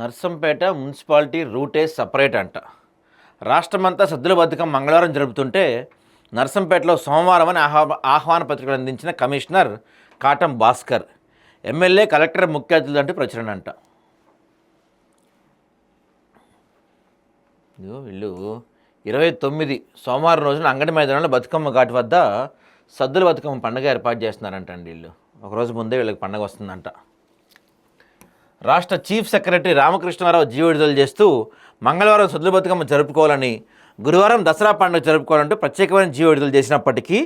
Narsampet municipality రూటే separate అంట. రాష్ట్రమంతా సద్దుల బతుకమ్మ మంగళవారం జరుపుతుంటే నర్సంపేటలో సోమవారం అని ఆహ్వా ఆహ్వాన పత్రికలు అందించిన commissioner Katam Bhaskar MLA collector ముఖ్య అతిథులు అంటే ప్రచురణ అంట. వీళ్ళు ఇరవై తొమ్మిది సోమవారం రోజున అంగడి మైదానంలో బతుకమ్మ ఘాట్ వద్ద సద్దుల బతుకమ్మ పండుగ ఏర్పాటు చేస్తున్నారంట అండి వీళ్ళు ఒకరోజు ముందే వీళ్ళకి పండుగ వస్తుందంట. రాష్ట్ర చీఫ్ సెక్రటరీ రామకృష్ణారావు జీవ విడుదల చేస్తూ మంగళవారం సద్దుల బతుకమ్మ జరుపుకోవాలని గురువారం దసరా పండుగ జరుపుకోవాలంటూ ప్రత్యేకమైన జీవ విడుదల చేసినప్పటికీ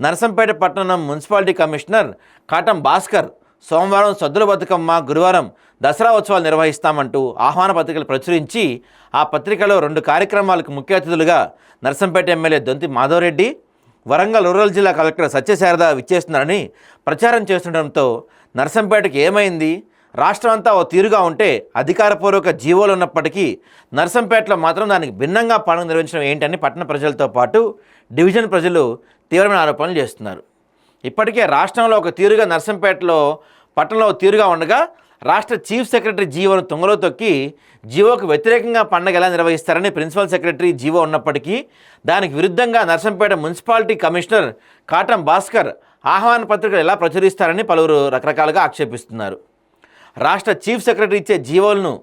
నరసంపేట పట్టణం మున్సిపాలిటీ కమిషనర్ కాటం భాస్కర్ సోమవారం సద్దుల బతుకమ్మ గురువారం దసరా ఉత్సవాలు నిర్వహిస్తామంటూ ఆహ్వాన పత్రికలు ప్రచురించి ఆ పత్రికలో రెండు కార్యక్రమాలకు ముఖ్య అతిథులుగా నరసంపేట ఎమ్మెల్యే దొంతి మాధవరెడ్డి వరంగల్ రూరల్ జిల్లా కలెక్టర్ సత్యశారద విచ్చేస్తున్నారని ప్రచారం చేస్తుండటంతో నర్సంపేటకి ఏమైంది? రాష్ట్రం అంతా ఓ తీరుగా ఉంటే అధికారపూర్వక జీవోలు ఉన్నప్పటికీ నర్సంపేటలో మాత్రం దానికి భిన్నంగా పండుగ నిర్వహించడం ఏంటని పట్టణ ప్రజలతో పాటు డివిజన్ ప్రజలు తీవ్రమైన ఆరోపణలు చేస్తున్నారు. ఇప్పటికే రాష్ట్రంలో ఒక తీరుగా నర్సంపేటలో పట్టణంలో తీరుగా ఉండగా రాష్ట్ర చీఫ్ సెక్రటరీ జీవోను తుంగలో తొక్కి జీవోకు వ్యతిరేకంగా పండగ ఎలా నిర్వహిస్తారని ప్రిన్సిపల్ సెక్రటరీ జీవో ఉన్నప్పటికీ దానికి విరుద్ధంగా నర్సంపేట మున్సిపాలిటీ కమిషనర్ కాటం భాస్కర్ ఆహ్వాన పత్రికలు ఎలా ప్రచురిస్తారని పలువురు రకరకాలుగా ఆక్షేపిస్తున్నారు. రాష్ట్ర చీఫ్ సెక్రటరీ ఇచ్చే జీవోలను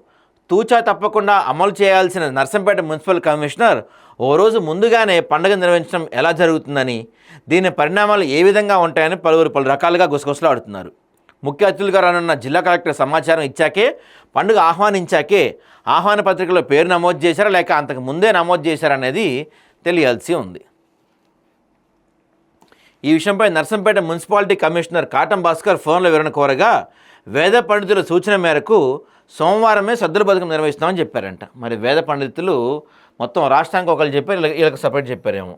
తూచా తప్పకుండా అమలు చేయాల్సిన నర్సంపేట మున్సిపల్ కమిషనర్ ఓ రోజు ముందుగానే పండుగ నిర్వహించడం ఎలా జరుగుతుందని దీని పరిణామాలు ఏ విధంగా ఉంటాయని పలువురు పలు రకాలుగా గుసగుసలాడుతున్నారు ముఖ్య అతిథులుగా రానున్న జిల్లా కలెక్టర్ సమాచారం ఇచ్చాకే పండుగ ఆహ్వానించాకే ఆహ్వాన పత్రికలో పేరు నమోదు చేశారా లేక అంతకు ముందే నమోదు చేశారనేది తెలియాల్సి ఉంది. ఈ విషయంపై నర్సంపేట మున్సిపాలిటీ కమిషనర్ కాటం భాస్కర్ ఫోన్లో వివరణ కోరగా వేద పండితుల సూచన మేరకు సోమవారమే సద్దుల బతుకం నిర్వహిస్తామని చెప్పారంట. మరి వేద పండితులు మొత్తం రాష్ట్రానికి ఒకళ్ళు చెప్పారు వీళ్ళకి సపరేట్ చెప్పారేమో.